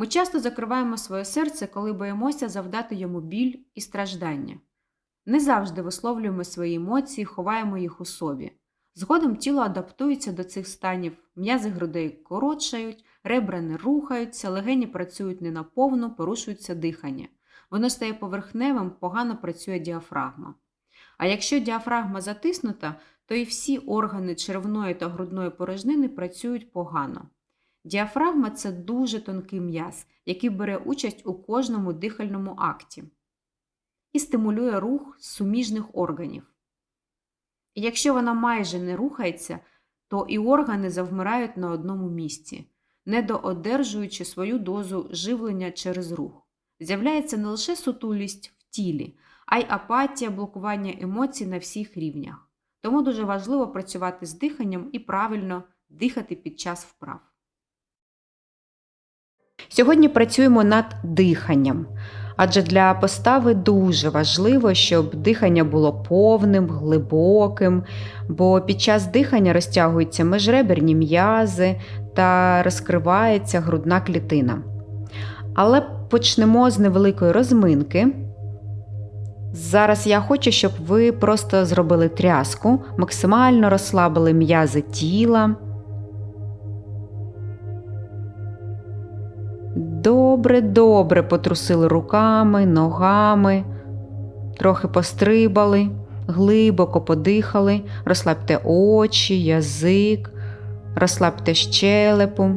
Ми часто закриваємо своє серце, коли боїмося завдати йому біль і страждання. Не завжди висловлюємо свої емоції, ховаємо їх у собі. Згодом тіло адаптується до цих станів, м'язи грудей коротшають, ребра не рухаються, легені працюють не наповну, порушується дихання. Воно стає поверхневим, погано працює діафрагма. А якщо діафрагма затиснута, то і всі органи черевної та грудної порожнини працюють погано. Діафрагма це дуже тонкий м'яз, який бере участь у кожному дихальному акті і стимулює рух суміжних органів. Якщо вона майже не рухається, то і органи завмирають на одному місці, недоодержуючи свою дозу живлення через рух. З'являється не лише сутулість в тілі, а й апатія, блокування емоцій на всіх рівнях. Тому дуже важливо працювати з диханням і правильно дихати під час вправ. Сьогодні працюємо над диханням, адже для постави дуже важливо, щоб дихання було повним, глибоким, бо під час дихання розтягуються межреберні м'язи та розкривається грудна клітина. Але почнемо з невеликої розминки. Зараз я хочу, щоб ви просто зробили тряску, максимально розслабили м'язи тіла. Добре, добре потрусили руками, ногами, трохи пострибали, глибоко подихали, розслабте очі, язик, розслабте щелепу.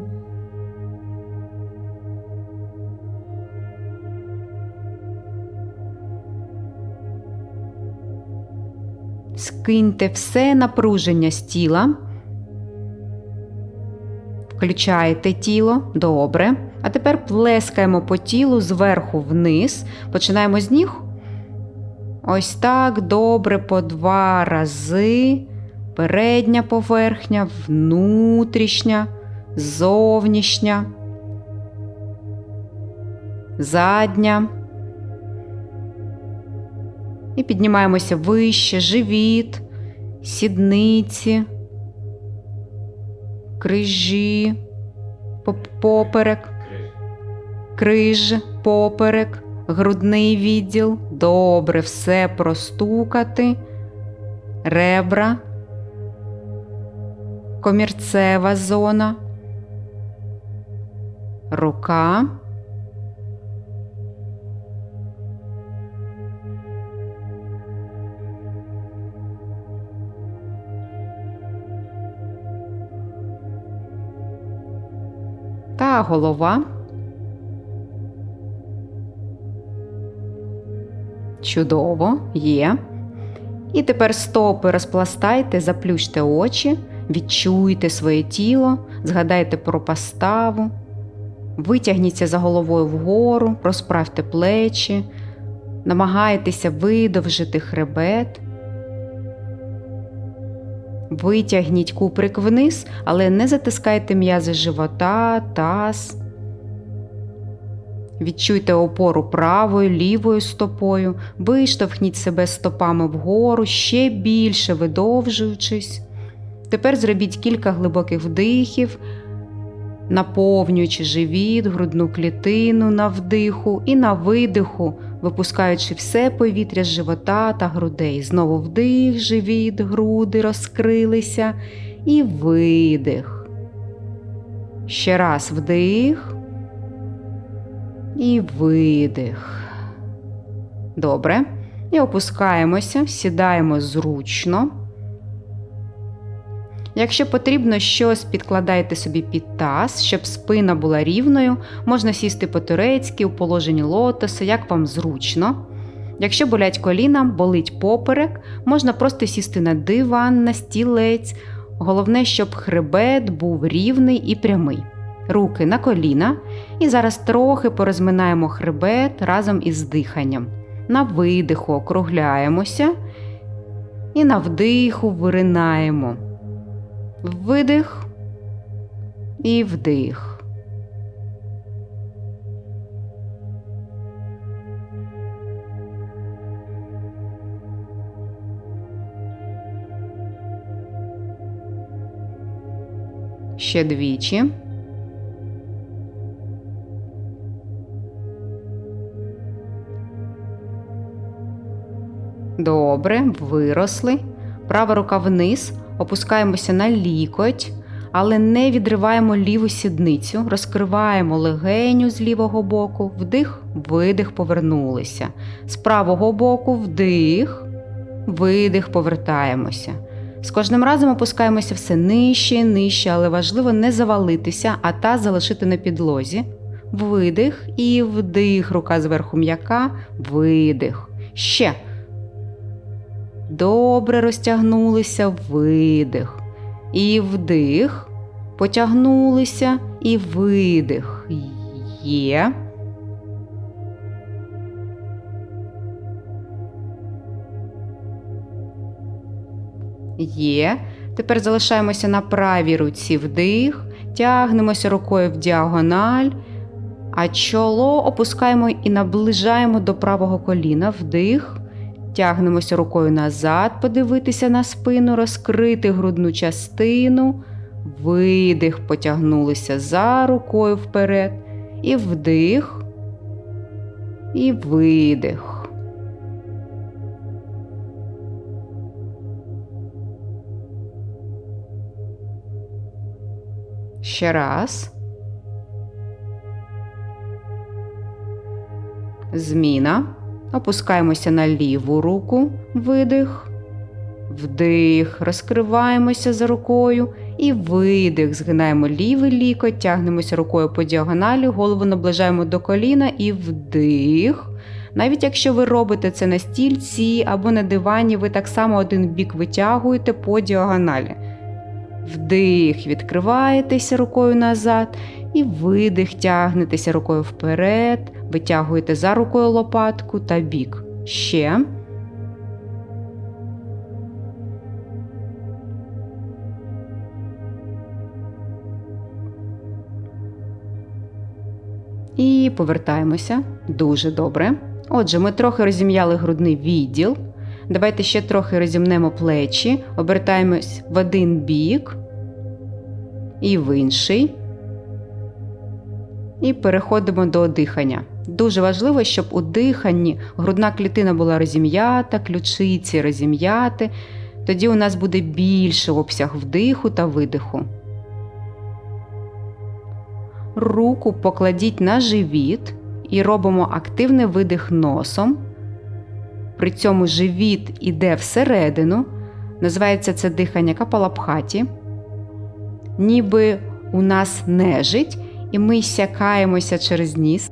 Скиньте все напруження з тіла. Включаєте тіло, добре. А тепер плескаємо по тілу зверху вниз. Починаємо з ніг. Ось так, добре, по два рази. Передня поверхня, внутрішня, зовнішня, задня. І піднімаємося вище, живіт, сідниці, крижі, поперек, криж, поперек, грудний відділ. Добре, все простукати, ребра, комірцева зона, рука. та голова. Чудово, є. І тепер стопи розпластайте, заплющте очі, відчуйте своє тіло, згадайте про поставу, витягніться за головою вгору, розправте плечі, намагайтеся видовжити хребет. Витягніть куприк вниз, але не затискайте м'язи живота, таз. Відчуйте опору правою, лівою стопою, виштовхніть себе стопами вгору, ще більше видовжуючись. Тепер зробіть кілька глибоких вдихів, наповнюючи живіт, грудну клітину на вдиху і на видиху, випускаючи все повітря з живота та грудей. Знову вдих, живіт, груди розкрилися і видих. Ще раз вдих і видих. Добре. І опускаємося, сідаємо зручно. Якщо потрібно щось підкладайте собі під таз, щоб спина була рівною, можна сісти по-турецьки у положенні лотоса, як вам зручно. Якщо болять коліна, болить поперек, можна просто сісти на диван, на стілець. Головне, щоб хребет був рівний і прямий. Руки на коліна. І зараз трохи порозминаємо хребет разом із диханням. На видиху округляємося і на вдиху виринаємо. Видих і вдих. Ще двічі. Добре, виросли. Права рука вниз, опускаємося на лікоть, але не відриваємо ліву сідницю, розкриваємо легеню з лівого боку, вдих, видих, повернулися. З правого боку вдих, видих, повертаємося. З кожним разом опускаємося все нижче, і нижче, але важливо не завалитися, а та залишити на підлозі. Видих і вдих, рука зверху м'яка, видих. Ще. Добре розтягнулися, видих. І вдих. Потягнулися і видих. Є. Є. Тепер залишаємося на правій руці вдих, тягнемося рукою в діагональ, а чоло опускаємо і наближаємо до правого коліна вдих. Тягнемося рукою назад, подивитися на спину, розкрити грудну частину, видих, потягнулися за рукою вперед, і вдих, і видих. Ще раз. Зміна. Опускаємося на ліву руку, видих, вдих, розкриваємося за рукою і видих. Згинаємо лівий лікоть, тягнемося рукою по діагоналі, голову наближаємо до коліна і вдих. Навіть якщо ви робите це на стільці або на дивані, ви так само один бік витягуєте по діагоналі. Вдих, відкриваєтеся рукою назад, і видих, тягнетеся рукою вперед, витягуєте за рукою лопатку та бік. Ще. І повертаємося. Дуже добре. Отже, ми трохи розім'яли грудний відділ. Давайте ще трохи розімнемо плечі, обертаємось в один бік і в інший. І переходимо до дихання. Дуже важливо, щоб у диханні грудна клітина була розім'ята, ключиці розім'яти. Тоді у нас буде більший обсяг вдиху та видиху. Руку покладіть на живіт і робимо активний видих носом. При цьому живіт іде всередину. Називається це дихання капалабхаті. Ніби у нас нежить, і ми сякаємося через ніс.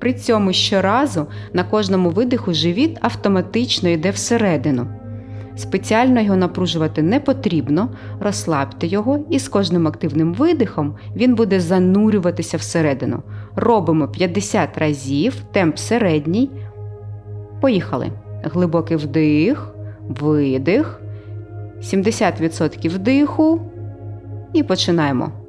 При цьому щоразу на кожному видиху живіт автоматично йде всередину. Спеціально його напружувати не потрібно, розслабте його, і з кожним активним видихом він буде занурюватися всередину. Робимо 50 разів, темп середній. Поїхали. Глибокий вдих, видих, 70% вдиху. І починаємо.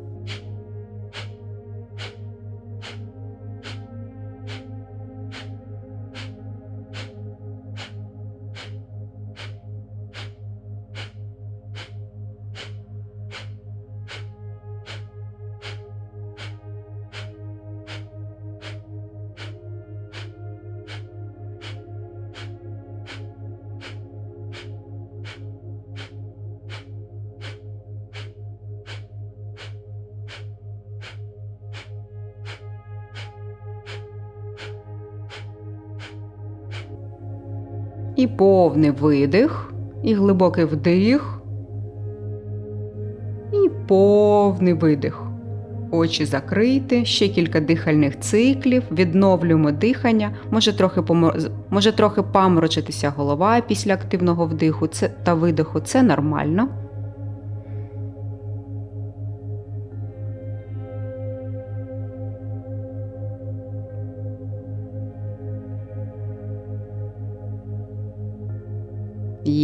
І повний видих, і глибокий вдих, і повний видих. Очі закриті, ще кілька дихальних циклів, відновлюємо дихання, може трохи помор... може трохи паморочитися голова після активного вдиху та видиху це нормально.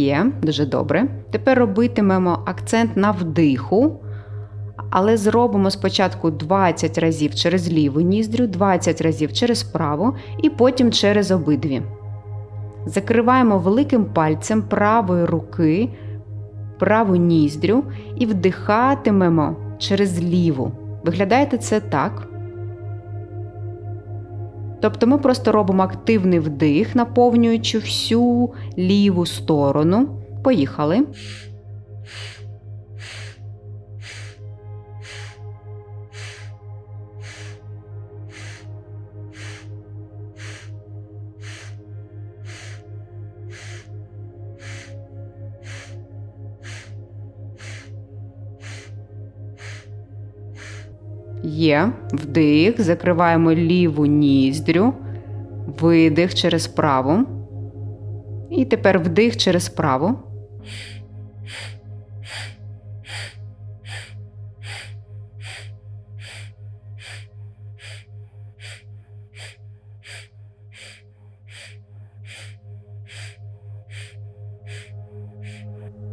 Є, дуже добре. Тепер робитимемо акцент на вдиху, але зробимо спочатку 20 разів через ліву ніздрю, 20 разів через праву і потім через обидві. Закриваємо великим пальцем правої руки, праву ніздрю і вдихатимемо через ліву. Виглядає це так. Тобто ми просто робимо активний вдих, наповнюючи всю ліву сторону. Поїхали. Є вдих, закриваємо ліву ніздрю, видих через праву. І тепер вдих через праву.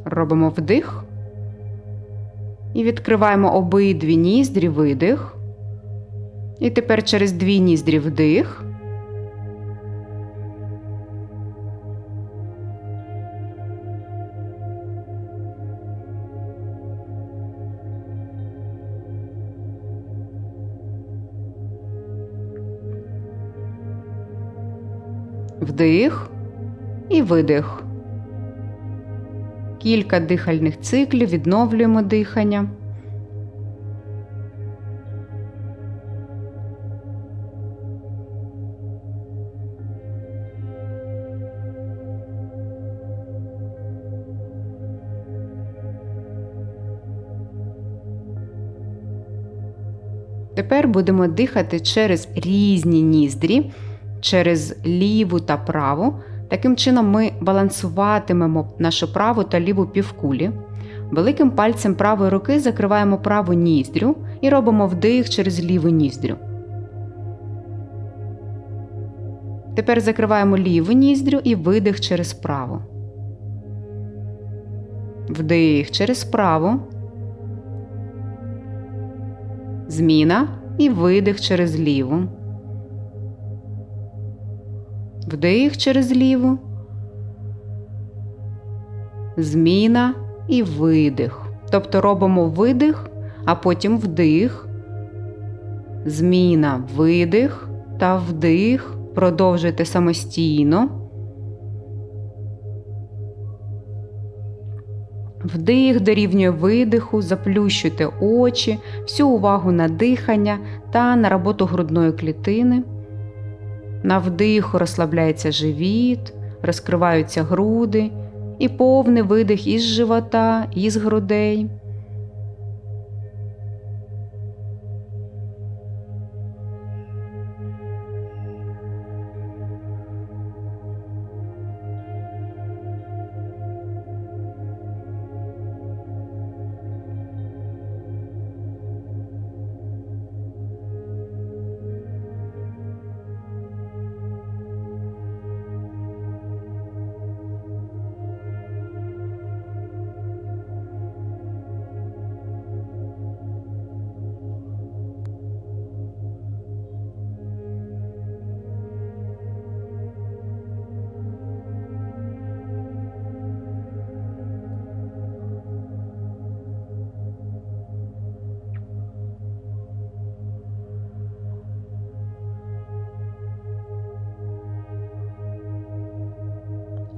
Робимо вдих. І відкриваємо обидві ніздрі видих. І тепер через дві ніздрі вдих. Вдих і видих. Кілька дихальних циклів, відновлюємо дихання. Тепер будемо дихати через різні ніздрі, через ліву та праву. Таким чином, ми балансуватимемо нашу праву та ліву півкулі. Великим пальцем правої руки закриваємо праву ніздрю і робимо вдих через ліву ніздрю. Тепер закриваємо ліву ніздрю і видих через праву. Вдих через праву. Зміна і видих через ліву. Вдих через ліву. Зміна і видих. Тобто робимо видих, а потім вдих, зміна, видих та вдих. Продовжуйте самостійно. Вдих дорівнює видиху, заплющуйте очі, всю увагу на дихання та на роботу грудної клітини. На вдиху розслабляється живіт, розкриваються груди і повний видих із живота, із грудей.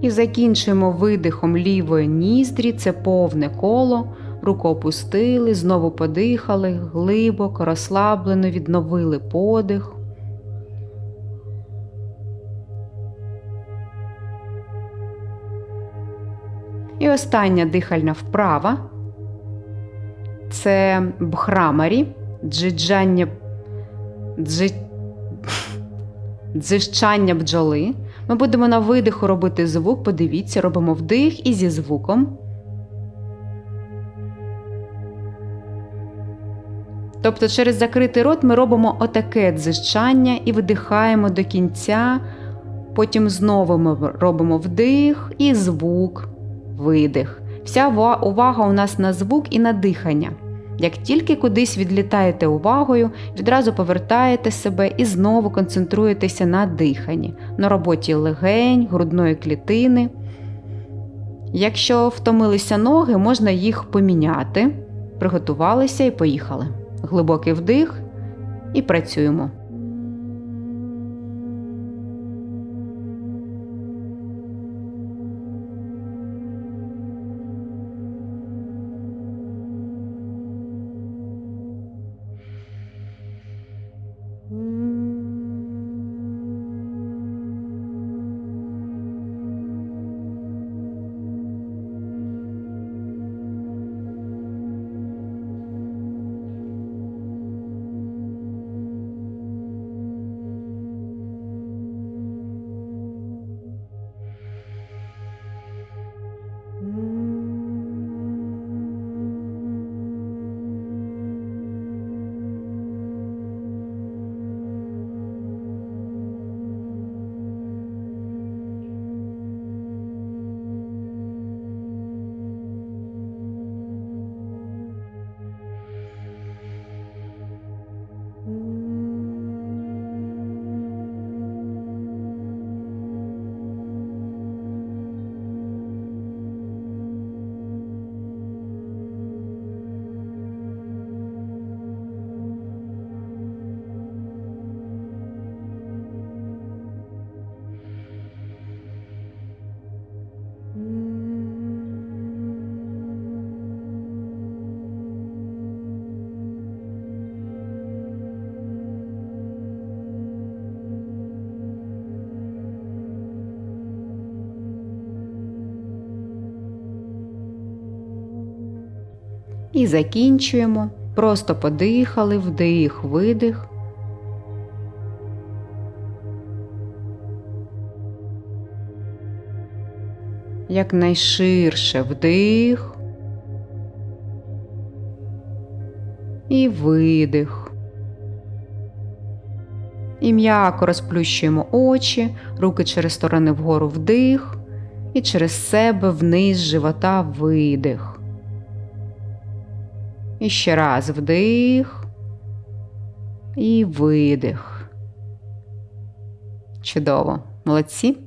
І закінчуємо видихом лівої ніздрі, це повне коло. Руку опустили, знову подихали, глибоко, розслаблено, відновили подих. І остання дихальна вправа це бхрамарі, джиджання, джи... дзижчання бджоли. Ми будемо на видиху робити звук, подивіться, робимо вдих і зі звуком. Тобто через закритий рот ми робимо отаке дзижчання і видихаємо до кінця. Потім знову ми робимо вдих і звук, видих. Вся увага у нас на звук і на дихання. Як тільки кудись відлітаєте увагою, відразу повертаєте себе і знову концентруєтеся на диханні, на роботі легень, грудної клітини. Якщо втомилися ноги, можна їх поміняти. Приготувалися і поїхали. Глибокий вдих і працюємо. І закінчуємо. Просто подихали, вдих, видих. Якнайширше вдих. І видих. І м'яко розплющуємо очі, руки через сторони вгору вдих, і через себе вниз живота видих. І ще раз вдих і видих. Чудово. Молодці.